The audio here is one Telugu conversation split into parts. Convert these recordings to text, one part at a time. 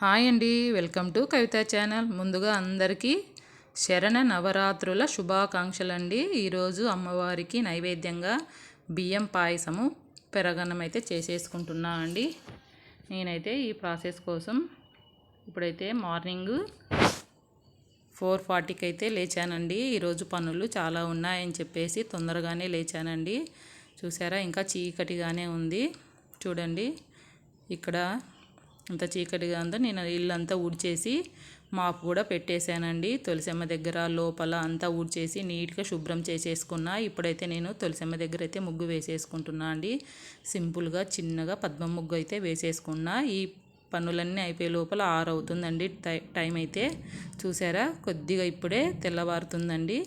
హాయ్ అండి వెల్కమ్ టు కవిత ఛానల్. ముందుగా అందరికీ శరణ నవరాత్రుల శుభాకాంక్షలు అండి ఈరోజు అమ్మవారికి నైవేద్యంగా బియ్యం పాయసము పెరగన్నం అయితే చేసేసుకుంటున్నా అండి. నేనైతే ఈ ప్రాసెస్ కోసం ఇప్పుడైతే మార్నింగ్ ఫోర్ ఫార్టీకి అయితే లేచానండి. ఈరోజు పనులు చాలా ఉన్నాయని చెప్పేసి తొందరగానే లేచానండి. చూసారా ఇంకా చీకటిగానే ఉంది. చూడండి ఇక్కడ అంత చీకటిగా ఉందో నేను ఇల్లంతా ఊడ్చేసి మాపు కూడా పెట్టేశానండి. తులసమ్మ దగ్గర లోపల అంతా ఊడ్చేసి నీట్గా శుభ్రం చేసేసుకున్నా. ఇప్పుడైతే నేను తులసమ్మ దగ్గర అయితే ముగ్గు వేసేసుకుంటున్నా అండి. సింపుల్గా చిన్నగా పద్మ ముగ్గు అయితే వేసేసుకున్నా. ఈ పనులన్నీ అయిపోయే లోపల ఆరు అవుతుందండి టైం అయితే. చూసారా? కొద్దిగా ఇప్పుడే తెల్లవారుతుందండి.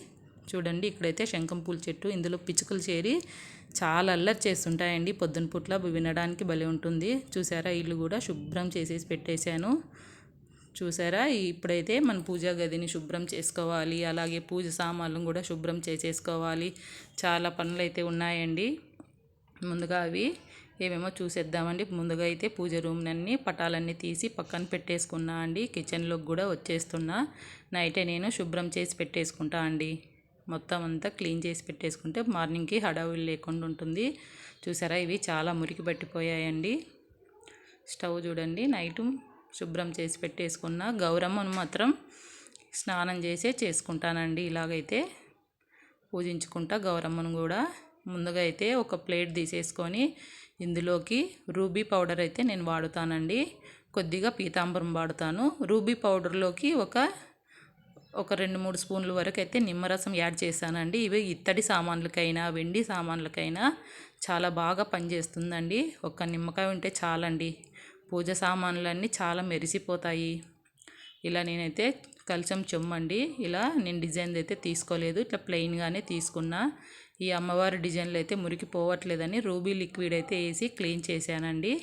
చూడండి ఇక్కడైతే శంఖం పూల చెట్టు ఇందులో పిచ్చుకలు చేరి చాలా అల్లరి చేస్తుంటాయండి. పొద్దున పుట్ల వినడానికి భలే ఉంటుంది. చూసారా ఇల్లు కూడా శుభ్రం చేసేసి పెట్టేశాను. చూసారా ఇప్పుడైతే మన పూజా గదిని శుభ్రం చేసుకోవాలి. అలాగే పూజ సామాన్లను కూడా శుభ్రం చేసేసుకోవాలి. చాలా పనులు అయితే ఉన్నాయండి. ముందుగా అవి ఏమేమో చూసేద్దామండి. ముందుగా అయితే పూజ రూమ్లన్నీ పటాలన్నీ తీసి పక్కన పెట్టేసుకున్నా అండి. కిచెన్లోకి కూడా వచ్చేస్తున్నా. నైటే నేను శుభ్రం చేసి పెట్టేసుకుంటా అండి. మొత్తం అంతా క్లీన్ చేసి పెట్టేసుకుంటే మార్నింగ్కి హడావులు లేకుండా ఉంటుంది. చూసారా? ఇవి చాలా మురికి పట్టిపోయాయండి. స్టవ్ చూడండి. నైటు శుభ్రం చేసి పెట్టేసుకున్న గౌరమ్మను మాత్రం స్నానం చేసే చేసుకుంటానండి. ఇలాగైతే పూజించుకుంటా గౌరమ్మను కూడా. ముందుగా అయితే ఒక ప్లేట్ తీసేసుకొని ఇందులోకి రూబీ పౌడర్ అయితే నేను వాడుతానండి. కొద్దిగా పీతాంబరం వాడుతాను. రూబీ పౌడర్లోకి ఒక ఒక రెండు మూడు స్పూన్ల వరకు అయితే నిమ్మరసం యాడ్ చేశానండి. ఇవి ఇత్తడి సామాన్లకైనా వెండి సామాన్లకైనా చాలా బాగా పనిచేస్తుందండి. ఒక నిమ్మకాయ ఉంటే చాలండి. పూజ సామాన్లన్నీ చాలా మెరిసిపోతాయి. ఇలా నేనైతే కలిసం చెమ్మండి. ఇలా నేను డిజైన్ అయితే తీసుకోలేదు. ఇట్లా ప్లెయిన్గానే తీసుకున్నా. ఈ అమ్మవారి డిజైన్లు అయితే మురికిపోవట్లేదని రూబీ లిక్విడ్ అయితే వేసి క్లీన్ చేశానండి.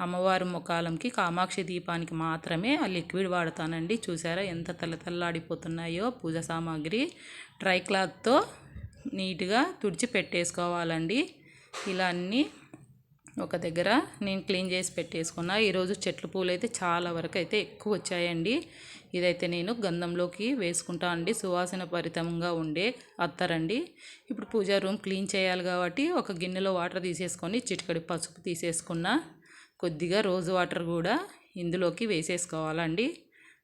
అమ్మవారి ముఖాలంకి కామాక్షి దీపానికి మాత్రమే ఆ లిక్విడ్ వాడతానండి. చూసారా ఎంత తల్లతల్లాడిపోతున్నాయో పూజ సామాగ్రి. డ్రై క్లాత్తో నీట్గా తుడిచి పెట్టేసుకోవాలండి. ఇలా అన్నీ ఒక దగ్గర నేను క్లీన్ చేసి పెట్టేసుకున్నా. ఈరోజు చెట్ల పూలు అయితే చాలా వరకు అయితే ఎక్కువ వచ్చాయండి. ఇదైతే నేను గంధంలోకి వేసుకుంటా అండి. సువాసన పరితంగా ఉండే అత్తరండి. ఇప్పుడు పూజా రూమ్ క్లీన్ చేయాలి కాబట్టి ఒక గిన్నెలో వాటర్ తీసేసుకొని చిటికడి పసుపు తీసేసుకున్న కొద్దిగా రోజు వాటర్ కూడా ఇందులోకి వేసేసుకోవాలండి.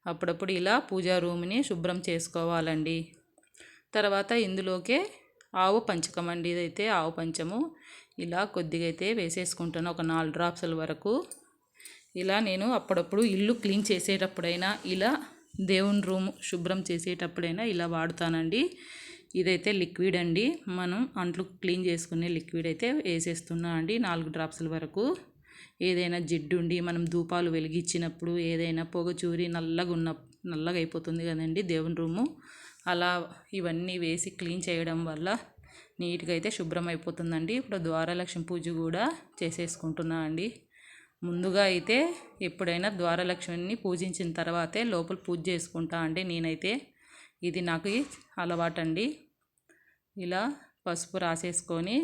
అప్పుడప్పుడు ఇలా పూజా రూమ్ని శుభ్రం చేసుకోవాలండి. తర్వాత ఇందులోకే ఆవు పంచకం అండి. ఇదైతే ఆవు పంచము. ఇలా కొద్దిగా అయితే వేసేసుకుంటాను ఒక నాలుగు డ్రాప్స్ల వరకు. ఇలా నేను అప్పుడప్పుడు ఇల్లు క్లీన్ చేసేటప్పుడైనా ఇలా దేవుని రూమ్ శుభ్రం చేసేటప్పుడైనా ఇలా వాడుతానండి. ఇదైతే లిక్విడ్ అండి. మనం అంట్లు క్లీన్ చేసుకునే లిక్విడ్ అయితే వేసేస్తున్నా అండి నాలుగు డ్రాప్స్ల వరకు. ఏదైనా జిడ్డుండి మనం ధూపాలు వెలిగించినప్పుడు ఏదైనా పొగ చూరి నల్లగా ఉన్న నల్లగా అయిపోతుంది కదండి దేవుని రూము. అలా ఇవన్నీ వేసి క్లీన్ చేయడం వల్ల నీట్గా అయితే శుభ్రం అయిపోతుందండి ఇప్పుడు ద్వారలక్ష్మి పూజ కూడా చేసేసుకుంటున్నా అండి ముందుగా అయితే ఎప్పుడైనా ద్వారలక్ష్మిని పూజించిన తర్వాతే లోపల పూజ చేసుకుంటా అండి నేనైతే. ఇది నాకు అలవాటండి. ఇలా పసుపు రాసేసుకొని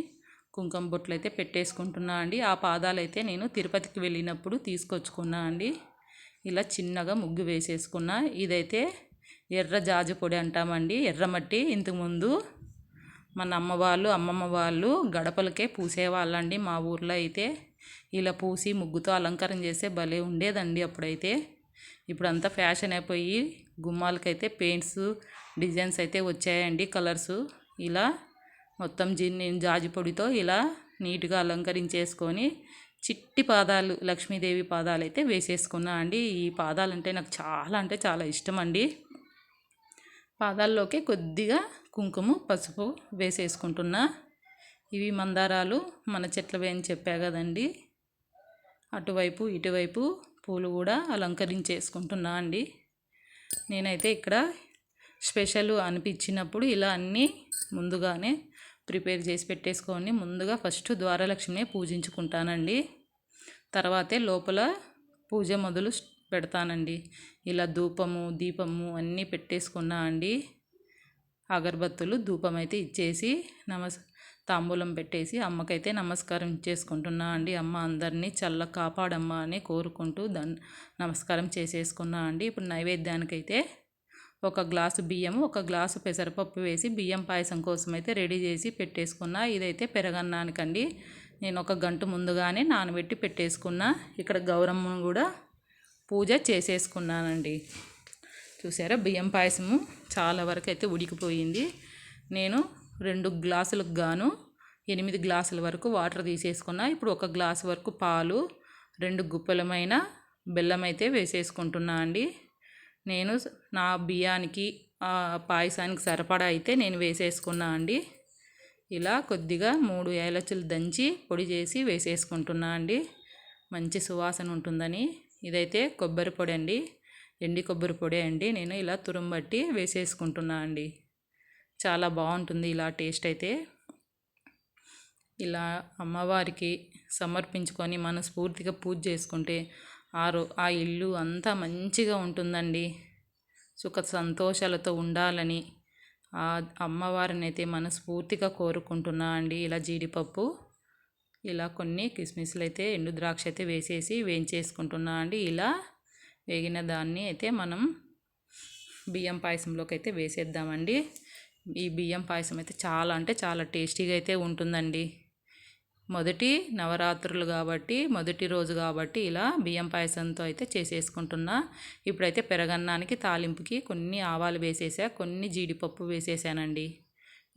కుంకుమ బొట్లు అయితే పెట్టేసుకుంటున్నా అండి. ఆ పాదాలు అయితే నేను తిరుపతికి వెళ్ళినప్పుడు తీసుకొచ్చుకున్నా అండి. ఇలా చిన్నగా ముగ్గు వేసేసుకున్నా. ఇదైతే ఎర్ర జాజు పొడి అంటామండి. ఎర్రమట్టి ఇంతకుముందు మన అమ్మ వాళ్ళు అమ్మమ్మ వాళ్ళు గడపలకే పూసేవాళ్ళండి. మా ఊర్లో అయితే ఇలా పూసి ముగ్గుతో అలంకారం చేస్తే భలే ఉండేదండి అప్పుడైతే. ఇప్పుడు అంతా ఫ్యాషన్ అయిపోయి గుమ్మాలకైతే పెయింట్స్ డిజైన్స్ అయితే వచ్చాయండి కలర్స్. ఇలా మొత్తం జిన్ని జాజి పొడితో ఇలా నీట్గా అలంకరించేసుకొని చిట్టి పాదాలు లక్ష్మీదేవి పాదాలు అయితే వేసేసుకున్నా అండి. ఈ పాదాలు అంటే నాకు చాలా అంటే చాలా ఇష్టం అండి పాదాల్లోకి కొద్దిగా కుంకుమ పసుపు వేసేసుకుంటున్నా. ఇవి మందారాలు మన చెట్లవే అని చెప్పా కదండి. అటువైపు ఇటువైపు పూలు కూడా అలంకరించేసుకుంటున్నా అండి. నేనైతే ఇక్కడ స్పెషల్ అనిపించినప్పుడు ఇలా అన్నీ ముందుగానే ప్రిపేర్ చేసి పెట్టేసుకొని ముందుగా ఫస్ట్ ద్వారలక్ష్మిని పూజించుకుంటానండి. తర్వాతే లోపల పూజ మొదలు పెడతానండి. ఇలా ధూపము దీపము అన్నీ పెట్టేసుకున్నా అండి. అగరబత్తులు ధూపం అయితే ఇచ్చేసి నమస్ తాంబూలం పెట్టేసి అమ్మకైతే నమస్కారం చేసుకుంటున్నా అండి. అమ్మ అందరినీ చల్ల కాపాడమ్మా అని కోరుకుంటూ దన్ నమస్కారం చేసేసుకున్నా అండి. ఇప్పుడు నైవేద్యానికైతే ఒక గ్లాసు బియ్యం ఒక గ్లాసు పెసరపప్పు వేసి బియ్యం పాయసం కోసం అయితే రెడీ చేసి పెట్టేసుకున్నా. ఇదైతే పెరగన్నానికండి. నేను ఒక గంట ముందుగానే నానబెట్టి పెట్టేసుకున్నా. ఇక్కడ గౌరమ్మను కూడా పూజ చేసేసుకున్నానండి. చూసారా? బియ్యం పాయసము చాలా వరకు అయితే ఉడికిపోయింది. నేను రెండు గ్లాసులకు గాను ఎనిమిది గ్లాసుల వరకు వాటర్ తీసేసుకున్నా. ఇప్పుడు ఒక గ్లాసు వరకు పాలు రెండు గుప్పలమైన బెల్లం అయితే వేసేసుకుంటున్నా అండి. నేను నా బియ్యానికి పాయసానికి సరిపడా అయితే నేను వేసేసుకున్నా అండి. ఇలా కొద్దిగా మూడు ఏలచులు దంచి పొడి చేసి వేసేసుకుంటున్నా అండి. మంచి సువాసన ఉంటుందని. ఇదైతే కొబ్బరి పొడి అండి. ఎండి కొబ్బరి పొడి అండి. నేను ఇలా తురుంబట్టి వేసేసుకుంటున్నా అండి. చాలా బాగుంటుంది ఇలా టేస్ట్ అయితే. ఇలా అమ్మవారికి సమర్పించుకొని మనస్ఫూర్తిగా పూజ చేసుకుంటే ఆ రో ఆ ఇల్లు అంతా మంచిగా ఉంటుందండి. సుఖ సంతోషాలతో ఉండాలని ఆ అమ్మవారిని అయితే మనస్ఫూర్తిగా కోరుకుంటున్నా అండి. ఇలా జీడిపప్పు ఇలా కొన్ని కిస్మిస్లు అయితే ఎండు ద్రాక్ష అయితే వేసేసి వేయించేసుకుంటున్నా అండి. ఇలా వేగిన దాన్ని అయితే మనం బియ్యం పాయసంలోకి అయితే వేసేద్దామండి. ఈ బియ్యం పాయసం అయితే చాలా అంటే చాలా టేస్టీగా అయితే ఉంటుందండి. మొదటి నవరాత్రులు కాబట్టి మొదటి రోజు కాబట్టి ఇలా బియ్యం పాయసంతో అయితే చేసేసుకుంటున్నా. ఇప్పుడైతే పెరగన్నానికి తాలింపుకి కొన్ని ఆవాలు వేసేసా కొన్ని జీడిపప్పు వేసేసానండి.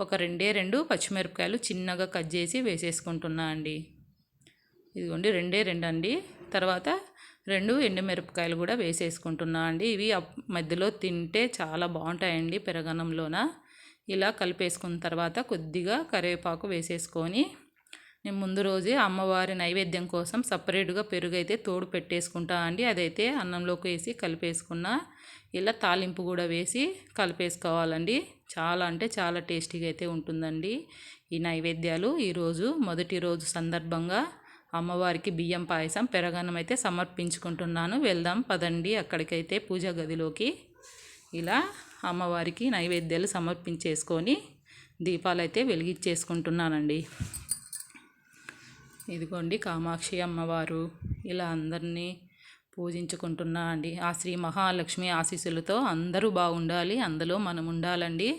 ఒక రెండే రెండు పచ్చిమిరపకాయలు చిన్నగా కట్ చేసి వేసేసుకుంటున్నా అండి. ఇదిగోండి రెండే రెండు అండి తర్వాత రెండు ఎండుమిరపకాయలు కూడా వేసేసుకుంటున్నా అండి. ఇవి మధ్యలో తింటే చాలా బాగుంటాయండి పెరగనంలోన. ఇలా కలిపేసుకున్న తర్వాత కొద్దిగా కరివేపాకు వేసేసుకొని నేను ముందు రోజే అమ్మవారి నైవేద్యం కోసం సపరేట్గా పెరుగు అయితే తోడు పెట్టేసుకుంటా అండి. అదైతే అన్నంలోకి వేసి కలిపేసుకున్న ఇలా తాలింపు కూడా వేసి కలిపేసుకోవాలండి. చాలా అంటే చాలా టేస్టీగా అయితే ఉంటుందండి ఈ నైవేద్యాలు. ఈరోజు మొదటి రోజు సందర్భంగా అమ్మవారికి బియ్యం పాయసం పెరగన్నం అయితే సమర్పించుకుంటున్నాను. వెళ్దాం పదండి. అక్కడికైతే పూజ గదిలోకి ఇలా అమ్మవారికి నైవేద్యాలు సమర్పించేసుకొని దీపాలు అయితే వెలిగించేసుకుంటున్నానండి. ఇదిగోండి కామాక్షి అమ్మవారు ఇలా అందరినీ పూజించుకుంటున్నా అండి. ఆ శ్రీ మహాలక్ష్మి ఆశీస్సులతో అందరూ బాగుండాలి అందులో మనం ఉండాలండి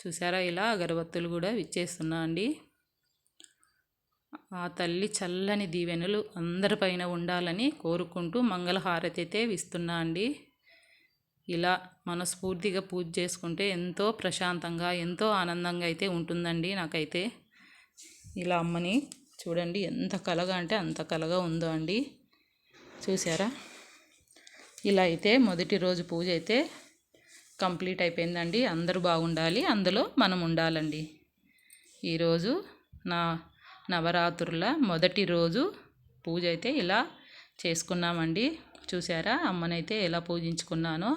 చూసారా ఇలా అగరబత్తులు కూడా విచ్చేస్తున్నా అండి. ఆ తల్లి చల్లని దీవెనలు అందరిపైన ఉండాలని కోరుకుంటూ మంగళహారతి అయితే ఇస్తున్నా అండి. ఇలా మనస్ఫూర్తిగా పూజ చేసుకుంటే ఎంతో ప్రశాంతంగా ఎంతో ఆనందంగా అయితే ఉంటుందండి నాకైతే. ఇలా అమ్మని చూడండి ఎంత కలగా అంటే అంత కలగా ఉందో అండి. చూసారా? ఇలా అయితే మొదటి రోజు పూజ అయితే కంప్లీట్ అయిపోయిందండి. అందరూ బాగుండాలి అందులో మనం ఉండాలండి. ఈరోజు నా నవరాత్రుల మొదటి రోజు పూజ అయితే ఇలా చేసుకున్నామండి. చూసారా అమ్మనైతే ఎలా పూజించుకున్నానో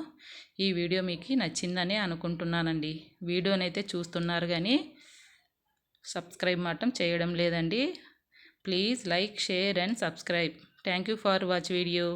ఈ వీడియో మీకు నచ్చిందని అనుకుంటున్నానండి. వీడియోనైతే చూస్తున్నారు కానీ సబ్స్క్రైబ్ మాత్రం చేయడం లేదండి. Please like share and subscribe. Thank you for watch video.